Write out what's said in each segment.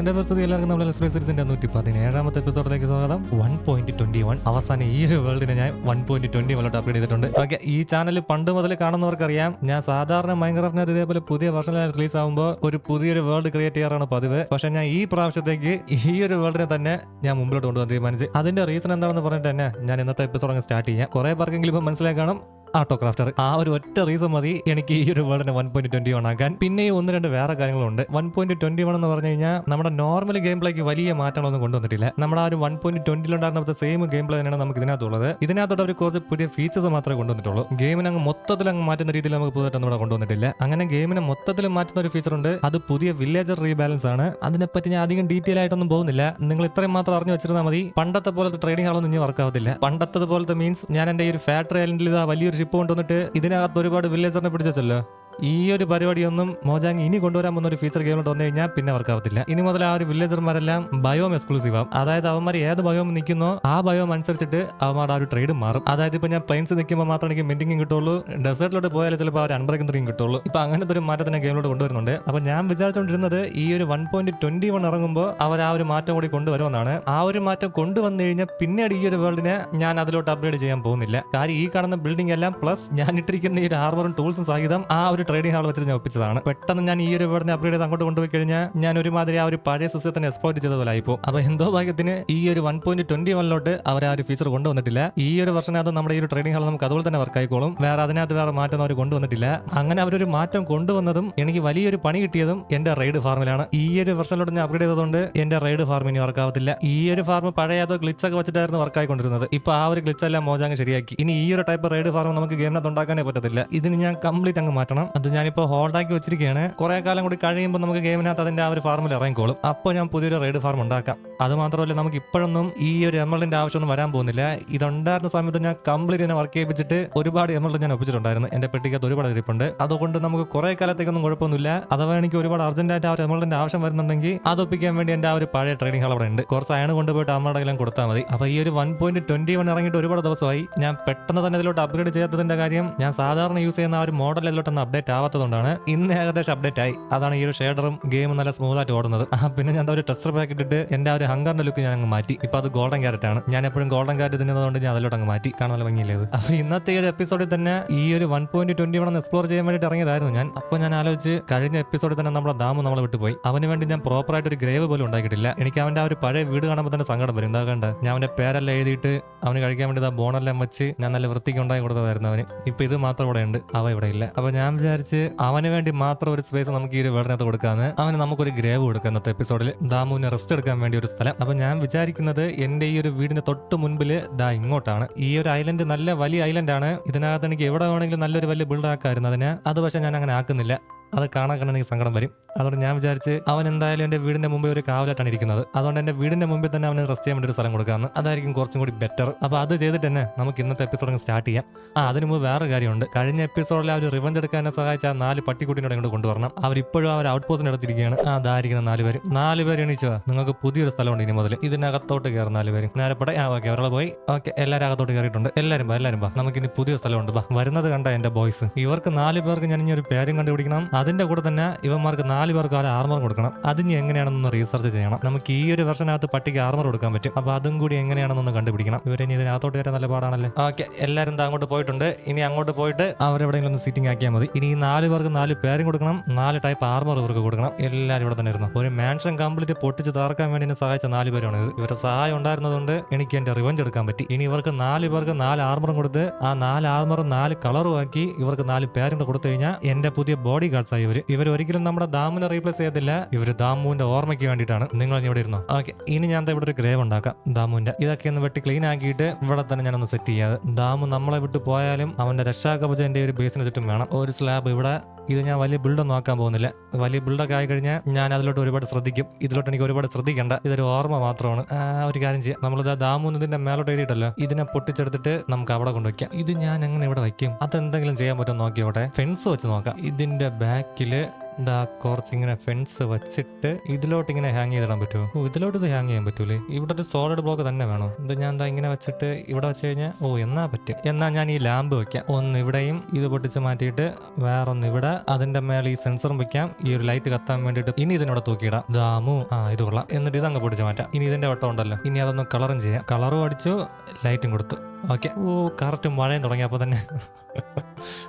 എന്റെ പ്രസ്തുതി എല്ലാവർക്കും നമ്മുടെ എക്സ്പ്രസിന്റെ നൂറ്റി പതിനേഴാമത്തെ എപ്പിസോഡിലേക്ക് സ്വാഗതം. വൺ പോയിന്റ് ട്വന്റി വൺ അവസാനം ഈ ഒരു വേൾഡിനെ ഞാൻ വൺ പോയിന്റ് ട്വന്റി വണ്ണിലോട്ട് അപ്ഡേറ്റ് ചെയ്തിട്ടുണ്ട്. ഓക്കെ ഈ ചാനൽ പണ്ട് മുതൽ കാണുന്നവർക്കറിയാം. ഞാൻ സാധാരണ മൈൻക്രാഫ്റ്റിനകത്ത് ഇതേപോലെ പുതിയ വർഷം റിലീസ് ആകുമ്പോൾ ഒരു പുതിയൊരു വേൾഡ് ക്രിയേറ്റ് ചെയ്യാറാണ് പതിവ്. പക്ഷെ ഞാൻ ഈ പ്രാവശ്യത്തേക്ക് ഈ ഒരു വേൾഡിനെ തന്നെ ഞാൻ മുമ്പിലോട്ട് കൊണ്ടുപോകാൻ തീരുമാനിച്ചു. അതിന്റെ റീസൺ എന്താണെന്ന് പറഞ്ഞിട്ട് തന്നെ ഞാൻ ഇന്നത്തെ എപ്പിസോഡ് അങ്ങ് സ്റ്റാർട്ട് ചെയ്യാം. കുറെ പേർക്കെങ്കിലും ഇപ്പം മനസ്സിലാക്കണം ആട്ടോ ക്രാഫ്റ്റർ ആ ഒരു ഒറ്റ റീസൺ മതി എനിക്ക് ഈ ഒരു വേൾഡിന് വൺ പോയിന്റ് ട്വന്റി വൺ ആക്കാൻ. പിന്നെയും ഒന്ന് രണ്ട് വേറെ കാര്യങ്ങളുണ്ട്. വൺ പോയിന്റ് ട്വന്റി വൺ എന്ന് പറഞ്ഞു കഴിഞ്ഞാൽ നമ്മുടെ നോർമൽ ഗെയിം പ്ലേക്ക് വലിയ മാറ്റങ്ങളൊന്നും കൊണ്ടുവന്നിട്ടില്ല. നമ്മുടെ ആ ഒരു വൺ പോയിന്റ് ട്വന്റിലുണ്ടായിരുന്ന സെയിം ഗെയിം പ്ലേ തന്നെയാണ് നമുക്ക് ഇതിനകത്തുള്ളത്. ഇതിനകത്തോടെ അവർ കുറച്ച് പുതിയ ഫീച്ചേഴ്സ് മാത്രമേ കൊണ്ടുവന്നിട്ടുള്ളൂ. ഗെയിമിനെ അങ്ങ് മൊത്തത്തിൽ അങ്ങ് മാറ്റുന്ന രീതിയിൽ നമുക്ക് പുതുതായിട്ടൊന്നും ഇവിടെ കൊണ്ടുവന്നിട്ടില്ല. അങ്ങനെ ഗെയിമിനെ മൊത്തത്തിൽ മാറ്റുന്ന ഒരു ഫീച്ചർ ഉണ്ട്. അത് പുതിയ വില്ലേജർ റീബാലൻസ് ആണ്. അതിനെപ്പറ്റി ഞാൻ അധികം ഡീറ്റെയിൽ ആയിട്ടൊന്നും പോകുന്നില്ല. നിങ്ങൾ ഇത്രയും മാത്രം അറിഞ്ഞു വെച്ചിരുന്നാൽ മതി. പണ്ടത്തെ പോലത്തെ ട്രേഡിംഗ് ആളൊന്നും ഇനി വർക്ക് ആവത്തില്ല. പണ്ടത്തെ പോലത്തെ മീൻസ് ഞാൻ എന്റെ ഈ ഒരു ഫാക്ടറി ഇതാ വലിയൊരു ഷിപ്പ് കൊണ്ടുവന്നിട്ട് ഇതിനകത്ത് ഒരുപാട് വില്ലേജറിനെ പിടിച്ചല്ലോ ഈ ഒരു പരിപാടിയൊന്നും മോജാങ് ഇനി കൊണ്ടുവരാൻ പോകുന്ന ഒരു ഫീച്ചർ ഗെയിമിലോട്ട് വന്നു കഴിഞ്ഞാൽ പിന്നെ വർക്ക് ആവത്തില്ല ഇനി മുതൽ ആ ഒരു വില്ലേജർമാരെല്ലാം ബയോം എക്സ്ക്ലൂസീവ് ആവും അതായത് അവന്മാർ ഏത് ബയോം നിൽക്കുന്നോ ആ ബയോം അനുസരിച്ചിട്ട് അവന്മാരുടെ ആ ഒരു ട്രേഡ് മാറും. അതായത് ഇപ്പൊ ഞാൻ പ്ലെയിൻസ് നിൽക്കുമ്പോൾ മാത്രം എനിക്ക് മെന്റിങ്ങും കിട്ടുള്ളൂ. ഡെസേർട്ടിലോട്ട് പോയാൽ ചിലപ്പോൾ അവർ അൺബ്രേക്കും ത്രീയും കിട്ടുള്ളൂ. ഇപ്പൊ അങ്ങനത്തെ ഒരു മാറ്റം തന്നെ ഗെയിമിലോട്ട് കൊണ്ടുവരുന്നുണ്ട്. അപ്പൊ ഞാൻ വിചാരിച്ചുകൊണ്ടിരുന്നത് ഈ ഒരു വൺ പോയിന്റ് ട്വന്റി വൺ ഇറങ്ങുമ്പോൾ അവർ ആ ഒരു മാറ്റം കൂടി കൊണ്ടുവരുമെന്നാണ്. ആ ഒരു മാറ്റം കൊണ്ടുവന്നു കഴിഞ്ഞാൽ പിന്നീട് ഈ ഒരു വേൾഡിനെ ഞാൻ അതിലോട്ട് അപ്ഗ്രേഡ് ചെയ്യാൻ പോകുന്നില്ല. കാര്യം ഈ കാണുന്ന ബിൽഡിംഗ് എല്ലാം പ്ലസ് ഞാൻ ഇട്ടിരിക്കുന്ന ഈ ഒരു ഹാർബറും ടൂൾസും സഹിതം ആ ഒരു ട്രേഡിംഗ് ഹാൾ വെച്ചിട്ട് ഞാൻ ഒപ്പിച്ചതാണ്. പെട്ടെന്ന് ഞാൻ ഈ ഒരു വേർഡിനെ അപ്ഗ്രേഡ് ചെയ്ത് അങ്ങോട്ട് കൊണ്ടുപോയി കഴിഞ്ഞാൽ ഞാൻ ഒരുമാതിരി ആ ഒരു പഴയ സിസ്റ്റത്തിന് എക്സ്പോർട്ട് ചെയ്ത പോലെ ആയിപ്പോ അപ്പൊ എന്തോ ഭാഗ്യത്തിന് ഈ ഒരു വൺ പോയിന്റ് ട്വന്റി വണ്ണിലോട്ട് അവർ ആ ഒരു ഫീച്ചർ കൊണ്ടുവന്നിട്ടില്ല. ഈ ഒരു വർഷനകത്ത് നമ്മുടെ ഈ ഒരു ട്രേഡിംഗ് ഹാൾ നമുക്ക് അതുപോലെ തന്നെ വർക്ക് ആയിക്കോളും. വേറെ അതിനകത്ത് വേറെ മാറ്റം അവർ കൊണ്ടുവന്നിട്ടില്ല. അങ്ങനെ അവരൊരു മാറ്റം കൊണ്ടുവന്നതും എനിക്ക് വലിയൊരു പണി കിട്ടിയതും എന്റെ റൈഡ് ഫാർമിലാണ് ഈ ഒരു വർഷത്തിലോട്ട് ഞാൻ അപ്ഗ്രേഡ് ചെയ്തതുകൊണ്ട് എന്റെ റൈഡ് ഫാർം ഇനി വർക്ക് ആവത്തില്ല. ഈ ഒരു ഫാർം പഴയ അതോ ഗ്ലിച്ച് ഒക്കെ വെച്ചിട്ടായിരുന്നു വർക്ക് ആയിക്കൊണ്ടിരുന്നത്. ഇപ്പൊ ആ ഒരു ഗ്ലിച്ച് എല്ലാം മോജാങ് ശരിയാക്കി. ഇനി ഈ ഒരു ടൈപ്പ് റൈഡ് ഫാർം നമുക്ക് ഗെയിമിനകത്ത് ഉണ്ടാക്കാനേ പറ്റത്തില്ല. ഇതിന് ഞാൻ കംപ്ലീറ്റ് അങ്ങ് മാറ്റണം. അത് ഞാനിപ്പോ ഹോൾഡാക്കി വെച്ചിരിക്കുകയാണ്. കുറെ കാലം കൂടി കഴിയുമ്പോൾ നമുക്ക് ഗെയിമിനകത്ത് അതിന്റെ ആ ഒരു ഫാർമിൽ ഇറങ്ങിക്കോളും. അപ്പോൾ ഞാൻ പുതിയൊരു റൈഡ് ഫാർം ഉണ്ടാക്കാം. അത് മാത്രമല്ല നമുക്ക് ഇപ്പോഴൊന്നും ഈ ഒരു എമറലിന്റെ ആവശ്യമൊന്നും വരാൻ പോകുന്നില്ല. ഇതുണ്ടായിരുന്ന സമയത്ത് ഞാൻ കംപ്ലീറ്റ് തന്നെ വർക്ക് ചെയ്യിപ്പിച്ചിട്ട് ഒരുപാട് എമറിൽ ഞാൻ ഒപ്പിച്ചിട്ടുണ്ടായിരുന്നു. എന്റെ പെട്ടിക്കകത്ത് ഒരുപാട് ഇരിപ്പുണ്ട്. അതുകൊണ്ട് നമുക്ക് കുറെ കാലത്തേക്കൊന്നും കുഴപ്പമൊന്നുമില്ല. അഥവാ എനിക്ക് ഒരുപാട് അർജന്റായിട്ട് ആ ഒരു എമറലിന്റെ ആവശ്യം വരുന്നുണ്ടെങ്കിൽ അത് ഒപ്പിക്കാൻ വേണ്ടി എന്റെ ആ ഒരു പഴയ ട്രേഡിംഗ് ഹാൾ അവിടെ ഉണ്ട്. കുറച്ച് അയണ് കൊണ്ടുപോയിട്ട് അമ്മയുടെ എല്ലാം കൊടുത്താൽ മതി. അപ്പൊ ഈ ഒരു വൺ പോയിന്റ് ട്വന്റി വൺ ഇറങ്ങിയിട്ട് ഒരുപാട് ദിവസമായി. ഞാൻ പെട്ടെന്ന് തന്നെ ഇതിലോട്ട് അപ്ഗ്രേഡ് ചെയ്യാത്തതിന്റെ കാര്യം ഞാൻ സാധാരണ യൂസ് ചെയ്യുന്ന ആ ഒരു മോഡൽ ഒന്ന് അപ്ഡേറ്റ് ആവാത്തതുകൊണ്ടാണ് ഇന്ന് ഏകദേശം അപ്ഡേറ്റ് ആയി. അതാണ് ഈ ഒരു ഷേഡറും ഗെയിം നല്ല സ്മൂത്ത് ആയിട്ട് ഓടുന്നത്. പിന്നെ ഞാൻ ഒരു ടെസ്റ്റർ പാക്ക് ഇട്ടിട്ട് എന്റെ ഒരു ഹങ്കറിന്റെ ലുക്ക് ഞാൻ അങ്ങ് മാറ്റി. ഇപ്പൊ അത് ഗോൾഡൻ ക്യാരറ്റ് ആണ്. ഞാൻ എപ്പോഴും ഗോൾഡൻ ക്യാരറ്റ് തിന്നുന്നതുകൊണ്ട് ഞാൻ അതിലോട്ട് അങ്ങ് മാറ്റി. കാണാൻ നല്ല ഭംഗിയില്ലേ അപ്പൊ ഇന്നത്തെ ഒരു എപ്പിസോഡിൽ തന്നെ ഈ ഒരു one point twenty one explore ചെയ്യാൻ വേണ്ടിയിട്ട് ഇറങ്ങിയതായിരുന്നു ഞാൻ. അപ്പൊ ഞാൻ ആലോചിച്ച് കഴിഞ്ഞ എപ്പിസോഡിൽ തന്നെ നമ്മുടെ ദാമു നമ്മൾ വിട്ടുപോയി. അവന് വേണ്ടി ഞാൻ പ്രോപ്പർ ആയിട്ട് ഒരു ഗ്രേവ് പോലും ഉണ്ടാക്കിയിട്ടില്ല. എനിക്ക് അവന്റെ ആ ഒരു പഴയ വീട് കാണുമ്പോൾ തന്നെ സങ്കടം വരും. എന്താ കണ്ട? ഞാൻ അവന്റെ പേരെല്ലാം എഴുതിയിട്ട് അവന് കഴിക്കാൻ വേണ്ടി ആ ബോണെല്ലാം വെച്ച് ഞാൻ നല്ല വൃത്തിക്ക് ഉണ്ടാക്കി കൊടുത്തതായിരുന്നു അവന്. ഇപ്പൊ ഇത് മാത്രം ഇവിടെ ഉണ്ട് അവ ഇവിടെ ഇല്ല. അപ്പൊ ഞാൻ വിചാരിച്ച് അവന് വേണ്ടി മാത്രം ഒരു സ്പേസ് നമുക്ക് ഈ ഒരു വേർഡിനകത്ത് കൊടുക്കാന്ന് അവന് നമുക്കൊരു ഗ്രേവ് കൊടുക്കാം ഇന്നത്തെ എപ്പിസോഡിൽ ദാമുവിന് റെസ്റ്റ് എടുക്കാൻ വേണ്ടി ഒരു സ്ഥലം. അപ്പൊ ഞാൻ വിചാരിക്കുന്നത് എന്റെ ഈ ഒരു വീടിന്റെ തൊട്ട് മുൻപിൽ ദാ ഇങ്ങോട്ടാണ്. ഈ ഒരു ഐലൻഡ് നല്ല വലിയ ഐലൻഡ് ആണ്. ഇതിനകത്ത് എനിക്ക് എവിടെ വേണമെങ്കിലും നല്ലൊരു വലിയ ബിൽഡ് ആക്കായിരുന്നു അതിന്. അത് പക്ഷെ ഞാൻ അങ്ങനെ ആക്കുന്നില്ല. അത് കാണാൻ കണ്ട എനിക്ക് സങ്കടം വരും. അതുകൊണ്ട് ഞാൻ വിചാരിച്ച് അവൻ എന്തായാലും എന്റെ വീടിന്റെ മുമ്പിൽ ഒരു കാവലായിട്ടാണ് ഇരിക്കുന്നത്. അതുകൊണ്ട് എന്റെ വീടിന്റെ മുമ്പിൽ തന്നെ അവന് റെസ്റ്റ് ചെയ്യാൻ വേണ്ടി ഒരു സ്ഥലം കൊടുക്കാന്ന്. അതായിരിക്കും കുറച്ചും കൂടി ബെറ്റർ അപ്പൊ അത് ചെയ്തിട്ട് തന്നെ നമുക്ക് ഇന്നത്തെ എപ്പിസോഡ് സ്റ്റാർട്ട് ചെയ്യാം. ആ അതിന് മുമ്പ് വേറെ കാര്യമുണ്ട്. കഴിഞ്ഞ എപ്പിസോഡിൽ അവർ റിവഞ്ച് എടുക്കാൻ സഹായിച്ച ആ നാല് പട്ടിക്കുട്ടിനോട് ഇങ്ങോട്ട് കൊണ്ടുവരണം? അവർ ഇപ്പോഴും ആ ഔട്ട് പോസ്റ്റിന് എടുത്തിരിക്കുകയാണ് അതായിരിക്കുന്ന നാല് പേര്. നാല് പേര് എണീച്ചോ? നിങ്ങൾക്ക് പുതിയൊരു സ്ഥലമുണ്ട് ഇനി മുതൽ ഇതിനകത്തോട്ട് കയറുന്ന നാല് പേര്. നേരെ പടേ ആ ഓക്കെ അവരുടെ പോയി. ഓക്കെ എല്ലാവരും അകത്തോട്ട് കയറിയിട്ടുണ്ട്. എല്ലാവരും ബാ എല്ലാവരും നമുക്ക് ഇനി പുതിയ സ്ഥലമുണ്ട്. ബാ വരുന്നത് കണ്ട എന്റെ ബോയ്സ് ഇവർക്ക് നാല് പേർക്ക് ഞാൻ ഇനി ഒരു പേരും കണ്ടുപിടിക്കണം. അതിന്റെ കൂടെ തന്നെ ഇവന്മാർക്ക് നാല് പേർക്ക് ആ ആർമർ കൊടുക്കണം. അതിന് എങ്ങനെയാണെന്നൊന്ന് റീസർച്ച് ചെയ്യണം. നമുക്ക് ഈ ഒരു വെർഷനകത്ത് പട്ടിക്ക് ആർമർ കൊടുക്കാൻ പറ്റും. അപ്പൊ അതും കൂടി എങ്ങനെയാണെന്നൊന്ന് കണ്ടുപിടിക്കണം. ഇവരെ ഇനി ഇതിനകത്തോട്ട് കയറാൻ നല്ല പാടാണല്ലേ? ഓക്കെ എല്ലാവരും അങ്ങോട്ട് പോയിട്ടുണ്ട്. ഇനി അങ്ങോട്ട് പോയിട്ട് അവരെവിടെയെങ്കിലും ഒന്ന് സീറ്റിംഗ് ആക്കിയാൽ മതി. ഇനി നാല് പേർക്ക് നാല് പേരും കൊടുക്കണം. നാല് ടൈപ്പ് ആർമർ ഇവർക്ക് കൊടുക്കണം. എല്ലാവരും ഇവിടെ തന്നെ ഇരുന്നു. ഒരു മാൻഷൻ കംപ്ലീറ്റ് പൊട്ടിച്ച് തകർക്കാൻ വേണ്ടി എന്നെ സഹായിച്ച നാല് പേരാണ് ഇത്. ഇവരുടെ സഹായം ഉണ്ടായിരുന്നതുകൊണ്ട് എനിക്ക് എന്റെ റിവഞ്ച് എടുക്കാൻ പറ്റി. ഇനി ഇവർക്ക് നാല് പേർക്ക് നാല് ആർമറും കൊടുത്ത് ആ നാല് ആർമറും നാല് കളറും ആക്കി ഇവർക്ക് നാല് പേരും കൊടുത്തു കഴിഞ്ഞാൽ എന്റെ പുതിയ ബോഡി ഗാർഡ്സ് ആയി ഇവർ ഇവർ ഒരിക്കലും നമ്മുടെ ദാമിനെ റീപ്ലേസ് ചെയ്യത്തില്ല. ഇവർ ദാമുവിന്റെ ഓർമ്മയ്ക്ക് വേണ്ടിയിട്ടാണ്. നിങ്ങൾ ഇവിടെ ഇരുന്നോ? ഓക്കെ ഇനി ഞാൻ ഇവിടെ ഒരു ഗ്രേവ് ഉണ്ടാക്കാം. ദാമുവിന്റെ ഇതൊക്കെ ഒന്ന് വെട്ടി ക്ലീൻ ആക്കിയിട്ട് ഇവിടെ തന്നെ ഞാനൊന്ന് സെറ്റ് ചെയ്യാതെ ദാമു നമ്മളെ വിട്ട് പോയാലും അവന്റെ രക്ഷാകവചന്റെ ഒരു ബേസിന് ചുറ്റും വേണം. ഒരു സ്ലാബ് ഇവിടെ ഇത് ഞാൻ വലിയ ബിൽഡൊന്നും ആക്കാൻ പോകുന്നില്ല. വലിയ ബിൽഡൊക്കെ ആയി കഴിഞ്ഞാൽ ഞാൻ അതിലോട്ട് ഒരുപാട് ശ്രദ്ധിക്കും. ഇതിലോട്ട് എനിക്ക് ഒരുപാട് ശ്രദ്ധിക്കേണ്ട. ഇതൊരു ഓർമ്മ മാത്രമാണ്. ഒരു കാര്യം ചെയ്യാം. നമ്മളിത് ദാമൂന്നതിന്റെ മേലോട്ട് എഴുതിയിട്ടല്ലോ. ഇതിനെ പൊട്ടിച്ചെടുത്തിട്ട് നമുക്ക് അവിടെ കൊണ്ടുവയ്ക്കാം. ഇത് ഞാൻ എങ്ങനെ ഇവിടെ വയ്ക്കും? അതെന്തെങ്കിലും ചെയ്യാൻ പറ്റുമോ നോക്കിയോട്ടെ. ഫെൻസ് വെച്ച് നോക്കാം. ഇതിന്റെ ബാക്കിൽ ഇതാ കുറച്ച് ഇങ്ങനെ ഫെൻസ് വെച്ചിട്ട് ഇതിലോട്ട് ഇങ്ങനെ ഹാങ് ചെയ്തിടാൻ പറ്റുമോ ഓ ഇതിലോട്ട് ഇത് ഹാങ് ചെയ്യാൻ പറ്റൂലേ? ഇവിടെ ഒരു സോളിഡ് ബ്ലോക്ക് തന്നെ വേണോ? ഇത് ഞാൻ എന്താ ഇങ്ങനെ വെച്ചിട്ട് ഇവിടെ വെച്ച് കഴിഞ്ഞാൽ ഓ എന്നാ പറ്റും. എന്നാ ഞാൻ ഈ ലാമ്പ് വെക്കാം. ഒന്ന് ഇവിടെയും ഇത് പൊട്ടിച്ച് മാറ്റിയിട്ട് വേറൊന്ന് ഇവിടെ അതിന്റെ മേലെ ഈ സെൻസറും വെക്കാം. ഈ ഒരു ലൈറ്റ് കത്താൻ വേണ്ടിയിട്ട് ഇനി ഇതിനോട് തൂക്കിയിടാം. ദാമു ആ ഇത് കൊള്ളാം. എന്നിട്ട് ഇത് അങ്ങ് പൊട്ടിച്ച് മാറ്റാം. ഇനി ഇതിന്റെ വട്ടം ഉണ്ടല്ലോ. ഇനി അതൊന്ന് കളറും ചെയ്യാം. കളറും അടിച്ചു ലൈറ്റും കൊടുത്തു. ഓക്കെ. ഓ കറക്റ്റ് മഴയും തുടങ്ങിയപ്പോൾ തന്നെ.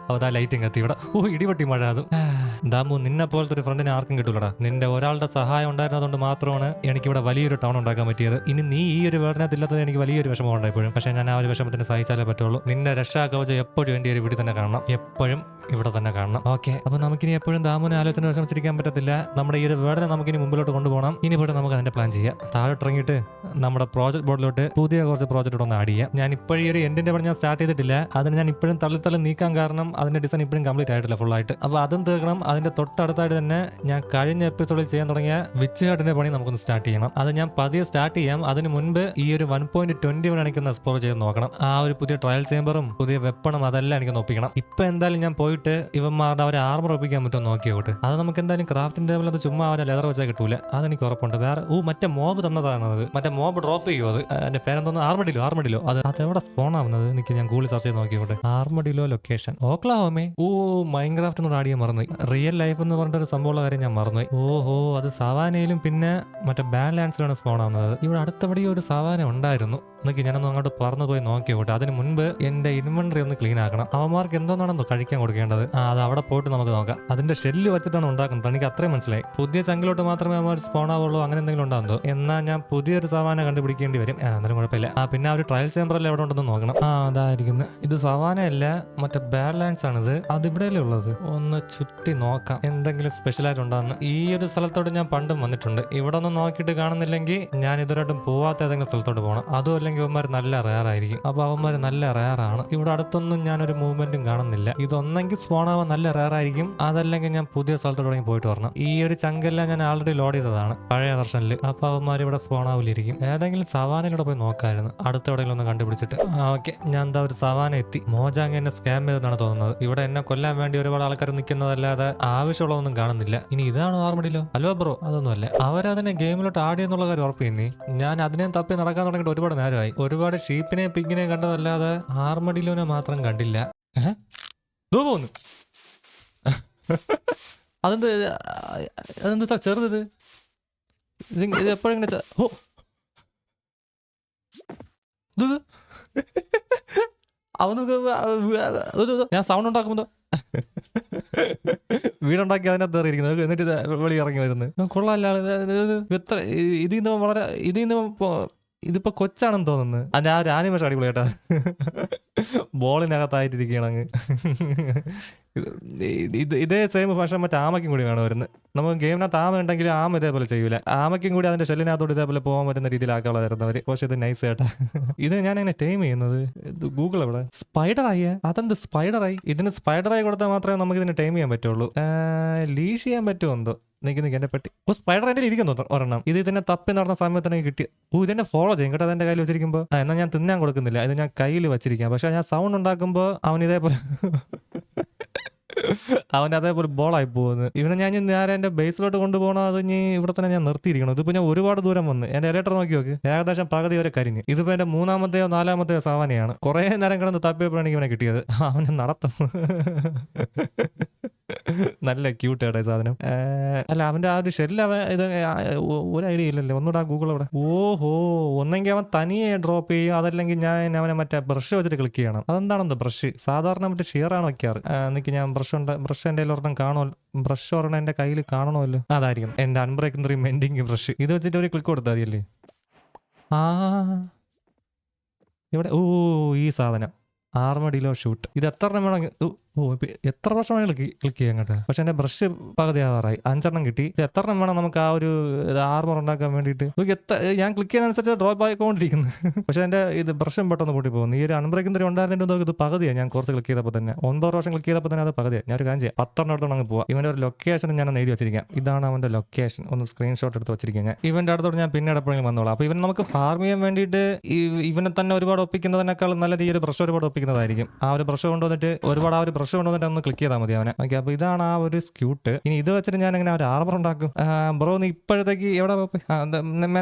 അപ്പോൾ ആ ലൈറ്റും കത്തി ഇവിടെ. ഓ ഇടിപൊട്ടി മഴ അതും. ദാമു നിന്നെ പോലത്തെ ഒരു ഫ്രണ്ടിനെ ആർക്കും കിട്ടൂലടാ. നിന്റെ ഒരാളുടെ സഹായം ഉണ്ടായിരുന്നതുകൊണ്ട് മാത്രമാണ് എനിക്കിവിടെ വലിയൊരു ടൗൺ ഉണ്ടാക്കാൻ പറ്റിയത്. ഇനി നീ ഈ ഒരു വേദനത്തില്ലാത്തത് എനിക്ക് വലിയൊരു വിഷമം ഉണ്ടായപ്പോഴും പക്ഷേ ഞാൻ ആ ഒരു വിഷമത്തിന് സഹിച്ചാലേ പറ്റുള്ളൂ. നിന്റെ രക്ഷാകവചം എപ്പോഴും എന്റെ ഒരു വീട്ടിൽ തന്നെ കാണണം. എപ്പോഴും ഇവിടെ തന്നെ കാണണം. ഓക്കെ അപ്പൊ നമുക്കിനി എപ്പോഴും ദാമുനെ ആലോചന വിഷമിച്ചിരിക്കാൻ പറ്റത്തില്ല. നമ്മുടെ ഈ ഒരു വേർഡിനെ നമുക്കിനി മുമ്പിലോട്ട് കൊണ്ടുപോകണം. ഇനി പോയിട്ട് നമുക്ക് അതിന്റെ പ്ലാൻ ചെയ്യാം. താഴെ ഇറങ്ങിയിട്ട് നമ്മുടെ പ്രോജക്ട് ബോർഡിലോട്ട് പുതിയ കുറച്ച് പ്രോജക്റ്റ് ഒന്ന് ആഡ് ചെയ്യാം. ഞാൻ ഇപ്പോഴും ഒരു എൻഡിന്റെ പണി ഞാൻ സ്റ്റാർട്ട് ചെയ്തിട്ടില്ല. അതിന് ഞാൻ ഇപ്പോഴും തള്ളി തള്ളി നീക്കാൻ കാരണം അതിന്റെ ഡിസൈൻ ഇപ്പോഴും കംപ്ലീറ്റ് ആയിട്ടില്ല ഫുൾ ആയിട്ട്. അപ്പൊ അതും തീർക്കണം. അതിന്റെ തൊട്ടടുത്തായിട്ട് തന്നെ ഞാൻ കഴിഞ്ഞ എപ്പിസോഡിൽ ചെയ്യാൻ തുടങ്ങിയ വിച്ച് ഹാർട്ടിന്റെ പണി നമുക്കൊന്ന് സ്റ്റാർട്ട് ചെയ്യണം. അത് ഞാൻ പതിയെ സ്റ്റാർട്ട് ചെയ്യാം. അതിന് മുൻപ് ഈ ഒരു വൺ പോയിന്റ് ട്വന്റി വൺ എനിക്കൊന്ന് എക്സ്പ്ലോർ ചെയ്ത് നോക്കണം. ആ ഒരു പുതിയ ട്രയൽ ചേമ്പറും പുതിയ വെപ്പണും അതെല്ലാം എനിക്കൊന്ന് ഒപ്പിക്കണം. ഇപ്പൊ എന്തായാലും ഞാൻ പോയിട്ട് ഇവന്മാരുടെ അവരെ ആർമർ ഒപ്പിക്കാൻ പറ്റുമോ നോക്കിയോട്ട്. അത് നമുക്ക് എന്തായാലും ക്രാഫ്റ്റിന്റെ ടേബിൾ അത് ചുമ്മാ അവരെ ലെതർ വെച്ചാൽ കിട്ടൂല. അതെനിക്ക് ഉറപ്പുണ്ട്. വേറെ ഓ മറ്റേ മോബ് തന്നതാണ് അത്. മറ്റേ മോബ് ഡ്രോപ്പ് ചെയ്യുമോ അത്. എന്റെ പേരെന്തോന്ന്? ആർമഡിലോ ആർമഡിലോ അത് അത് എവിടെ സ്പോൺ ആവുന്നത്? എനിക്ക് ഞാൻ ഗൂഗിൾ സെർച്ച് ചെയ്ത് നോക്കിയോട്ടെ. ആർമഡിലോ ലൊക്കേഷൻ ഓക്ലാഹോമേ ഓ മൈൻക്രാഫ്റ്റ് ക്രാഫ്റ്റ് ആടിയ മറന്നു മറന്നുപോയി. റിയൽ ലൈഫ് എന്ന് പറഞ്ഞിട്ട് ഒരു സംഭവമുള്ള കാര്യം ഞാൻ മറന്നു ഓഹോ അത് സവാനയിലും പിന്നെ മറ്റേ ബാഡ് ലാൻഡ്സിലാണ് സ്പോൺ ആവുന്നത്. ഇവിടെ അടുത്തവിടെ ഒരു സവാന ഉണ്ടായിരുന്നു. എന്നൊക്കെ ഞാനൊന്ന് അങ്ങോട്ട് പറന്നു പോയി നോക്കിയോട്ടെ അതിന് മുൻപ് എന്റെ ഇൻവെന്ററി ഒന്ന് ക്ലീൻ ആക്കണം. അവന്മാർക്ക് എന്തോന്നാണെന്നോ കഴിക്കാൻ കൊടുക്കേണ്ടത്. അത് അവിടെ പോയിട്ട് നമുക്ക് നോക്കാം. അതിന്റെ ഷെല്ല് വെച്ചിട്ടാണ് ഉണ്ടാക്കുന്നത്. എനിക്ക് അത്രയും മനസ്സിലായി. പുതിയ ചങ്കിലോട്ട് മാത്രമേ അവന്മാർ സ്പോൺ ആവുള്ളൂ. അങ്ങനെ എന്തെങ്കിലും ഉണ്ടാകുന്നോ എന്നാൽ ഞാൻ പുതിയൊരു സവാന കണ്ടുപിടിക്കേണ്ടി വരും. എന്നാലും കുഴപ്പമില്ല. ആ പിന്നെ ആ ഒരു ട്രയൽ ചേമ്പറിൽ എവിടെ ഉണ്ടെന്ന് നോക്കണം. ആ അതായിരിക്കുന്നു. ഇത് സവാനയല്ല മറ്റേ ബാഡ് ലാൻഡ്സ് ആണിത്. അത് ഇവിടെയല്ലേ ഉള്ളത്? ഒന്ന് ചുറ്റി നോക്കാം. എന്തെങ്കിലും സ്പെഷ്യൽ ആയിട്ട് ഉണ്ടാകുന്ന ഈ ഒരു സ്ഥലത്തോട്ട് ഞാൻ പണ്ടും വന്നിട്ടുണ്ട്. ഇവിടെ ഒന്നും നോക്കിയിട്ട് കാണുന്നില്ലെങ്കിൽ ഞാൻ ഇതുവരായിട്ടും പോവാത്ത ഏതെങ്കിലും സ്ഥലത്തോട്ട് പോകണം. അതും അല്ലെങ്കിൽ അവന്മാർ നല്ല റയറായിരിക്കും അപ്പൊ അവന്മാർ നല്ല റയറാണ് ഇവിടെ അടുത്തൊന്നും ഞാൻ ഒരു മൂവ്മെന്റും കാണുന്നില്ല. ഇതൊന്നെങ്കിൽ സ്പോൺ ആവാൻ നല്ല റയറായിരിക്കും അതല്ലെങ്കിൽ ഞാൻ പുതിയ സ്ഥലത്തോടെ പോയിട്ട് വരണം. ഈ ഒരു ചങ്കെല്ലാം ഞാൻ ആൾറെഡി ലോഡ് ചെയ്തതാണ്. പഴയ വെർഷനിൽ അപ്പൊ അവന്മാർ ഇവിടെ സ്പോൺ ആവില്ലിരിക്കും ഏതെങ്കിലും സവാനയിലൂടെ പോയി നോക്കായിരുന്നു. അടുത്ത എവിടെയെങ്കിലും ഒന്ന് കണ്ടുപിടിച്ചിട്ട്. ഓക്കെ ഞാൻ എന്താ ഒരു സവാന എത്തി. മോജാങ് എന്നെ സ്കാം ചെയ്തെന്നാണ് തോന്നുന്നത്. ഇവിടെ എന്നെ കൊല്ലാൻ വേണ്ടി ഒരുപാട് ആൾക്കാർ നിൽക്കുന്നതല്ലാതെ ആവശ്യമുള്ളതൊന്നും കാണുന്നില്ല. ഇനി ഇതാണ് ഓർമ്മയിലോ ഹലോ ബ്രോ അതൊന്നുമല്ല. അവരതിനെ ഗെയിമിലോട്ട് ആടിയെന്നുള്ള കാര്യം ഉറപ്പിന്നി ഞാൻ അതിനെ തപ്പി നടക്കാൻ തുടങ്ങിയിട്ട് ഒരുപാട് നേരമായി ഒരുപാട് ഷീപ്പിനെ പിങ്ങിനെ കണ്ടതല്ലാതെ ആർമഡിലോനെ മാത്രം കണ്ടില്ല. പോന്നു. അതെന്ത് അതെന്താ ചെറുത് ഇത് എപ്പോഴെങ്ങനെ ഓ ഇത് ഞാൻ സൗണ്ട് ഉണ്ടാക്കുമ്പോ വീടുണ്ടാക്കി അതിനകത്ത് കയറിയിരിക്കുന്നത് എന്നിട്ട് വെളി ഇറങ്ങി വരുന്നത് കൊള്ളാല്ല ഇത് ഇതിൽ നിന്ന് വളരെ ഇതിൽ ഇതിപ്പോ കൊച്ചാണെന്ന് തോന്നുന്നു. അതിന്റെ ആ ഒരു ആനിമേഷൻ അടിപൊളി കേട്ടാ. ബോളിനകത്തായിട്ടിരിക്കുകയാണ് അങ്ങ് ഇത് ഇത് സെയിം പക്ഷെ മറ്റേ ആമയ്ക്കും കൂടി വേണം വരുന്നത്. നമുക്ക് ഗെയിമിനകത്ത് ആമ ഉണ്ടെങ്കിൽ ആമ ഇതേപോലെ ചെയ്യൂല. ആമയ്ക്കും കൂടി അതിന്റെ ഷെല്ലിനകത്തോട് ഇതേപോലെ പോകാൻ പറ്റുന്ന രീതിയിലാക്കാനുള്ള തരുന്നവർ പക്ഷെ ഇത് നൈസ് കേട്ടാ. ഇത് ഞാൻ എങ്ങനെ ടൈം ചെയ്യുന്നത്. ഇത് ഗൂഗിൾ എവിടെ? സ്പൈഡർ ആയി അതെന്ത് സ്പൈഡർ ആയി ഇതിന് സ്പൈഡർ ആയി കൊടുത്താൽ മാത്രമേ നമുക്ക് ഇതിന് ടൈം ചെയ്യാൻ പറ്റുള്ളൂ. ലീഷ് ചെയ്യാൻ പറ്റുമോ എന്തോ? നിക്ക് നിക്ക് എന്റെ പെട്ടി. ഓ സ്പൈഡർ എന്റെ ഇരിക്കുന്നു ഒരെ- ഒരെണ്ണം. ഇത് ഇതിനെ തപ്പി നടന്ന സമയത്ത് എനിക്ക് കിട്ടി. ഓ ഇതിനെ ഫോളോ ചെയ്യും. കേട്ടോ അതെന്റെ കയ്യിൽ വെച്ചിരിക്കുമ്പോൾ ആ എന്നാൽ ഞാൻ തിന്നാൻ കൊടുക്കുന്നില്ല. ഇത് ഞാൻ കയ്യിൽ വെച്ചിരിക്കാം പക്ഷെ ഞാൻ സൗണ്ട് ഉണ്ടാക്കുമ്പോൾ അവൻ ഇതേപോലെ അവൻ അതേപോലെ ബോളായി പോകുന്നത് ഇവനെ ഞാൻ നേരെ എന്റെ ബേസിലോട്ട് കൊണ്ടുപോകണം? അത് ഇനി ഇവിടെ തന്നെ ഞാൻ നിർത്തിയിരിക്കണം. ഇതിപ്പോ ഞാൻ ഒരുപാട് ദൂരം വന്ന്. എന്റെ ഇലക്ടർ നോക്കി നോക്ക്. ഏകദേശം പകുതി വരെ കരിഞ്ഞ്. ഇതിപ്പോ എന്റെ മൂന്നാമത്തെയോ നാലാമത്തെയോ സാവാനയാണ് കുറെ നേരം കിടന്ന് തപ്പിയപ്പോഴാണ് ഇവനെ കിട്ടിയത്. അവനെ നടത്തും. നല്ല ക്യൂട്ട് കേട്ടോ സാധനം. അല്ല അവന്റെ ആ ഒരു ഷെല്ല് അവൻ ഇത് ഒരു ഐഡിയ ഇല്ലല്ലേ. ഒന്നുകൂടെ ഗൂഗിൾ അവിടെ. ഓഹോ ഒന്നെങ്കിൽ അവൻ തനിയെ ഡ്രോപ്പ് ചെയ്യും. അതല്ലെങ്കിൽ ഞാൻ അവനെ മറ്റേ ബ്രഷ് വെച്ചിട്ട് ക്ലിക്ക് ചെയ്യണം. അതെന്താണെന്ന് ബ്രഷ് സാധാരണ മറ്റേ ഷിയർ ആണ് വെക്കാറ് എനിക്ക് ഞാൻ ബ്രഷ് ഉണ്ട് ബ്രഷ് കയ്യിൽ ഒരെണ്ണം കാണുമല്ലോ ബ്രഷ് ഒരെണ്ണം എന്റെ കയ്യിൽ കാണണമല്ലോ. അതായിരിക്കും. എന്റെ അൺബ്രേക്കിംഗ് മെൻഡിങ് ബ്രഷ് ഇത് വെച്ചിട്ട് ഒരു ക്ലിക്ക് കൊടുത്താൽ മതിയല്ലേ? ആ. ഇവിടെ ഓ ഈ സാധനം. ആർമഡിലോ ഷൂട്ട് ഇത് എത്ര എണ്ണം വേണം ഓ, ഇപ്പൊ എത്ര വർഷം വേണമെങ്കിൽ ക്ലിക്ക് ചെയ്യാൻ കേട്ടോ. പക്ഷെ എന്റെ ബ്രഷ് പകുതി ആവാറായി. അഞ്ചെണ്ണം കിട്ടി. എത്ര എണ്ണം വേണം നമുക്ക് ആ ഒരു ആർമർ ഉണ്ടാക്കാൻ വേണ്ടിയിട്ട്? നമുക്ക് എത്ര ഞാൻ ക്ലിക്ക് ചെയ്യുന്നതനുസരിച്ച് ഡ്രോപ്പ് ആയിക്കൊണ്ടിരിക്കുന്നു. പക്ഷെ എന്റെ ഇത് ബ്രഷും പെട്ടെന്ന് പൊട്ടി പോകുന്നു ഈ ഒരു അൺബ്രേക്കിംഗ് തരം ഉണ്ടായിരുന്നു നോക്കി ഇത് പകുതിയാണ് ഞാൻ കുറച്ച് ക്ലിക്ക് ചെയ്തപ്പോൾ തന്നെ. ഒൻപത് വർഷം ക്ലിക്ക് ചെയ്തപ്പോൾ തന്നെ അത് പകുതിയാണ് ഞാൻ ഒരു കാര്യം ചെയ്യാം. പത്തെണ്ണം എടുത്തോണ്ട് അങ്ങ് പോവാം. ഇവന്റെ ഒരു ലൊക്കേഷൻ ഞാൻ എഴുതി വെച്ചിരിക്കാം. ഇതാണ് അവന്റെ ലൊക്കേഷൻ ഒന്ന് സ്ക്രീൻഷോട്ട് എടുത്ത് വെച്ചിരിക്കാം ഞാൻ. ഇവന്റെ അടുത്തോട്ട് ഞാൻ പിന്നീട് എപ്പോഴെങ്കിലും വന്നോളാം. അപ്പൊ ഇവൻ നമുക്ക് ഫാർം ചെയ്യാൻ വേണ്ടിയിട്ട് ഇവനെ തന്നെ ഒരുപാട് ഒപ്പിക്കുന്നതിനേക്കാൾ നല്ല ഈ ഒരു ബ്രഷ് ഒരുപാട് ഒപ്പിക്കുന്നതായിരിക്കും. ആ ഒരു ബ്രഷ് കൊണ്ടുവന്നിട്ട് ഒരുപാട് ആ ഒരു ബ്രഷ് കൊണ്ടുവന്നിട്ട് ഒന്ന് ക്ലിക്ക് ചെയ്താൽ മതി അവനെ. ഓക്കെ അപ്പോൾ ഇതാണ് ആ ഒരു സ്ക്യൂട്ട് ഇനി ഇത് വെച്ചിട്ട് ഞാൻ എങ്ങനെ ഒരു ആർമർ ഉണ്ടാക്കും? ബ്രോ നീ ഇപ്പോഴത്തേക്ക് എവിടെ പോയി?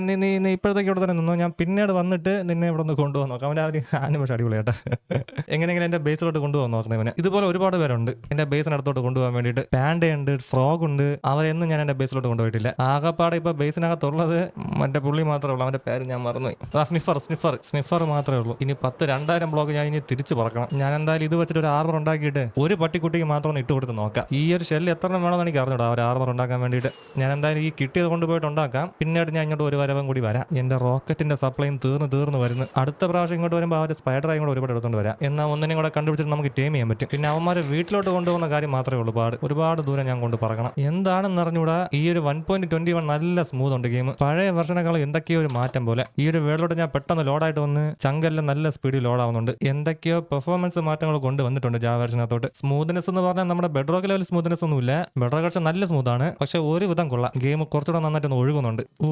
നീ നീ ഇപ്പോഴത്തേക്ക് ഇവിടെ തന്നെ നിന്നോ? ഞാൻ പിന്നീട് വന്നിട്ട് നിന്നെ ഇവിടെ ഒന്ന് കൊണ്ടുപോകാൻ നോക്കാം. അവന്റെ ആ ഒരു ആനിമേഷൻ അടിപൊളിയാട്ടെ എങ്ങനെയെങ്കിലും എന്റെ ബേസിലോട്ട് കൊണ്ടുപോകാൻ നോക്കണം ഇവനെ. ഇതുപോലെ ഒരുപാട് പേരുണ്ട്. എന്റെ ബേസിനടുത്തോട്ട് കൊണ്ടുപോകാൻ വേണ്ടിയിട്ട്. പാൻഡ ഉണ്ട് ഫ്രോഗ് ഉണ്ട്. അവരെയൊന്നും ഞാൻ എന്റെ ബേസിലോട്ട് കൊണ്ടുപോയിട്ടില്ല. ആകപ്പാടെ ഇപ്പോൾ ബേസിനകത്തുള്ളത് മറ്റേ പുള്ളി മാത്രമേ ഉള്ളൂ. അവന്റെ പേര് ഞാൻ മറന്നുപോയി. ആ സ്നിഫർ സ്നിഫർ സ്നിഫർ മാത്രമേ ഉള്ളൂ. ഇനി പത്ത് രണ്ടായിരം ബ്ലോക്ക് ഞാൻ ഇനി തിരിച്ച് പറക്കണം. ഞാൻ എന്തായാലും ഇത് വെച്ചിട്ട് ഒരു ആർമർ ഉണ്ടാക്കിയിട്ട് ഒരു പട്ടിക്കുട്ടിക്ക് മാത്രം ഒന്ന് ഇട്ട് കൊടുത്ത് നോക്കാം. ഈ ഒരു ഷെല്ല് എത്ര വേണമെന്ന് എനിക്ക് അറിഞ്ഞൂടാ. ഒരു ആർമർ ഉണ്ടാക്കാൻ വേണ്ടിയിട്ട്. ഞാൻ എന്തായാലും ഈ കിട്ടിയത് കൊണ്ടുപോയിട്ട് ഉണ്ടാക്കാം. പിന്നീട് ഞാൻ ഇങ്ങോട്ട് ഒരു വരവും കൂടി വരാം. എന്റെ റോക്കറ്റിന്റെ സപ്ലൈയും തീർന്ന് തീർന്ന് വരുന്നു. അടുത്ത പ്രാവശ്യം ഇങ്ങോട്ട് വരുമ്പോൾ അവരെ സ്പൈഡറായും കൂടെ ഒരുപാട് എടുത്തുകൊണ്ട് വരാം. എന്നാൽ ഒന്നിനും കൂടെ കണ്ടുപിടിച്ചിട്ട് നമുക്ക് ടീം ചെയ്യാൻ പറ്റും. പിന്നെ അവന്മാരെ വീട്ടിലോട്ട് കൊണ്ടുപോകുന്ന കാര്യം മാത്രമേ ഉള്ളൂ. പാട് ഒരുപാട് ദൂരം ഞാൻ കൊണ്ട് പറയണം എന്താണെന്ന് അറിഞ്ഞൂടാ? ഈ ഒരു വൺ പോയിന്റ് ട്വന്റി വൺ നല്ല സ്മൂത്ത് ഉണ്ട് ഗെയിം പഴയ വെർഷനേക്കാളും എന്തൊക്കെയോ ഒരു മാറ്റം പോലെ. ഈ ഒരു വേളിലോട്ട് ഞാൻ പെട്ടെന്ന് ലോഡായിട്ട് വന്ന് ചങ്കെല്ലാം നല്ല സ്പീഡിൽ ലോഡാവുന്നുണ്ട് എന്തൊക്കെയോ പെർഫോമൻസ് മാറ്റങ്ങൾ കൊണ്ടുവന്നിട്ടുണ്ട് ജാ വെർഷനകത്തോട്ട് സ്മൂത്ത്നെസ് എന്ന് പറഞ്ഞാൽ നമ്മുടെ ബെഡ്റോക്ക് ലെവൽ സ്മൂത്ത്നെസ് ഒന്നുമില്ല. ബെഡ്റോക്ക് കുറച്ച് നല്ല സ്മൂത്താണ് പക്ഷെ ഒരു വിധം കൊള്ളാം. ഗെയിം കുറച്ചുകൂടെ നന്നായിട്ട് ഒന്ന് ഒഴുകുന്നുണ്ട്. ഓ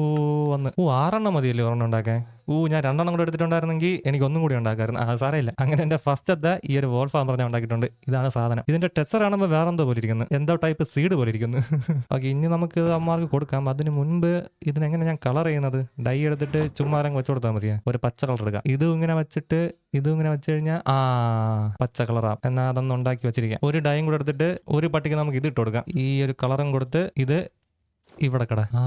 വന്ന്. ഓ ആറെണ്ണം മതിയല്ലേ ഒരെണ്ണം ഉണ്ടാക്കാൻ? ഓ ഞാൻ രണ്ടെണ്ണം കൂടെ എടുത്തിട്ടുണ്ടായിരുന്നെങ്കിൽ എനിക്ക് ഒന്നും കൂടി ഉണ്ടാക്കായിരുന്നു. ആ സാറേ ഇല്ല അങ്ങനെ എന്റെ ഫസ്റ്റ് ഫസ്റ്റത്തെ ഈ ഒരു വോൾ ഫാം ഞാൻ ഉണ്ടാക്കിയിട്ടുണ്ട്. ഇതാണ് സാധനം. ഇതിന്റെ ടെസ്റ്റർ ആണെങ്കിൽ വേറെ എന്തോ പോലെ എന്തോ ടൈപ്പ് സീഡ് പോലെ ഇരിക്കുന്നു. ഓക്കെ ഇനി നമുക്ക് അമ്മമാർക്ക് കൊടുക്കാം. അതിന് മുൻപ് ഇതിനെങ്ങനെ ഞാൻ കളർ ചെയ്യുന്നത്? ഡൈ എടുത്തിട്ട് ചുമ്മാ അങ്ങ് വെച്ചു കൊടുത്താൽ മതിയാ. ഒരു പച്ച കളർ എടുക്കാം. ഇതും ഇങ്ങനെ വെച്ചിട്ട് ഇതും ഇങ്ങനെ വെച്ച് കഴിഞ്ഞാൽ ആ പച്ച കളറാം എന്നാൽ അതൊന്നും ഉണ്ടാക്കി വെച്ചിരിക്കാം. ഒരു ഡൈയും കൂടെ എടുത്തിട്ട് ഒരു പട്ടിക്ക് നമുക്ക് ഇത് ഇട്ട് കൊടുക്കാം. ഈ ഒരു കളറും കൊടുത്ത് ഇത് ഇവിടെ കട. ആ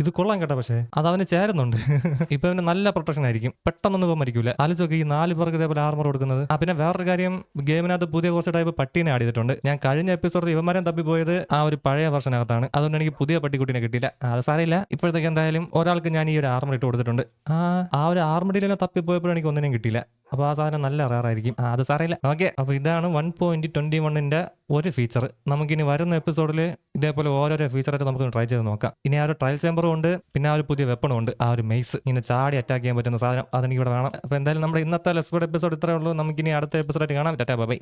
ഇത് കൊള്ളാൻ കേട്ടോ പക്ഷേ. അത് അവന് ചേരുന്നുണ്ട്. ഇപ്പൊ അവന് നല്ല പ്രൊട്ടക്ഷൻ ആയിരിക്കും. പെട്ടെന്നൊന്നും ഇപ്പം മരിക്കൂല. ആലോചിച്ച് ഈ നാല് പേർക്ക് ഇതേപോലെ ആർമർ കൊടുക്കുന്നത്. ആ പിന്നെ വേറൊരു കാര്യം ഗെയിമിനകത്ത് പുതിയ കുറച്ച് ടൈപ്പ് പട്ടീനെ ആഡ് ചെയ്തിട്ടുണ്ട്. ഞാൻ കഴിഞ്ഞ എപ്പിസോഡിൽ ഇവന്മാരെ തപ്പിപ്പോയത് ആ ഒരു പഴയ വർഷനകത്താണ് അതുകൊണ്ട് എനിക്ക് പുതിയ പട്ടിക്കുട്ടിനെ കിട്ടിയില്ല. അത് സാരമില്ല. ഇപ്പോഴത്തേക്ക് എന്തായാലും ഒരാൾക്ക് ഞാൻ ഈ ഒരു ആർമർ ഇട്ട് കൊടുത്തിട്ടുണ്ട്. ആ ആ ഒരു തപ്പി തപ്പിപ്പോയപ്പോഴും എനിക്ക് ഒന്നിനും കിട്ടിയില്ല. അപ്പോൾ ആ സാധനം നല്ല റയറായിരിക്കും ആ അത് സാറിയില്ല ഓക്കെ അപ്പോൾ ഇതാണ് വൺ പോയിന്റ് ട്വന്റി വണ്ണിന്റെ ഒരു ഫീച്ചർ നമുക്കിനി വരുന്ന എപ്പിസോഡിൽ ഇതേപോലെ ഓരോരോ ഫീച്ചറായിട്ട് നമുക്ക് ട്രൈ ചെയ്ത് നോക്കാം. ഇനി ആ ഒരു ട്രയൽ ചേമ്പറും ഉണ്ട് പിന്നെ ആ ഒരു പുതിയ വെപ്പണും ഉണ്ട്. ആ ഒരു മെയ്സ് ഇങ്ങനെ ചാടി അറ്റാക്ക് ചെയ്യാൻ പറ്റുന്ന സാധനം അതെനിക്ക് ഇവിടെ വേണം. അപ്പോൾ എന്തായാലും നമ്മുടെ ഇന്നത്തെ ലെസ്ബോഡ് എപ്പിസോഡ് ഇത്രയേ ഉള്ളൂ. നമുക്കിനി അടുത്ത എപ്പിസോഡായിട്ട് കാണാം. Tata bye